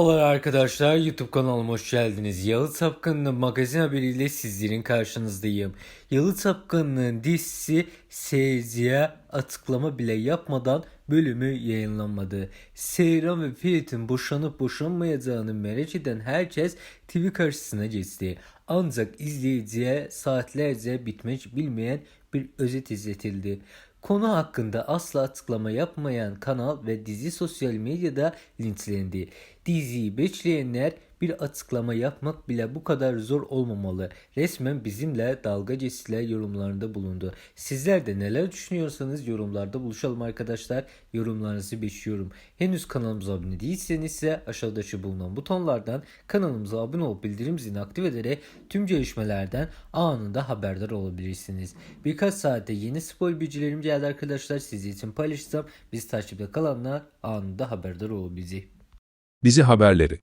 Merhabalar arkadaşlar YouTube kanalıma hoş geldiniz. Yalı Sapkanı'nın magazin haberiyle sizlerin karşınızdayım. Yalı Sapkanı'nın dizisi Seyirciye açıklama bile yapmadan bölümü yayınlanmadı. Seyran ve Ferit'in boşanıp boşanmayacağını merak eden herkes TV karşısına geçti. Ancak izleyiciye saatlerce bitmek bilmeyen bir özet izletildi. Konu hakkında asla açıklama yapmayan kanal ve dizi sosyal medyada linçlendi. Diziyi bekleyenler bir açıklama yapmak bile bu kadar zor olmamalı. Resmen bizimle dalga geçtiler yorumlarında bulundu. Sizler de neler düşünüyorsanız yorumlarda buluşalım arkadaşlar. Yorumlarınızı bekliyorum. Henüz kanalımıza abone değilseniz ise aşağıdaki bulunan butonlardan kanalımıza abone olup bildirim zilini aktif ederek tüm gelişmelerden anında haberdar olabilirsiniz. Birkaç saatte yeni spoil bilgilerim geldi arkadaşlar. Sizin için paylaşacağım. Biz takipte kalanlar anında haberdar olabilecek. Dizi haberleri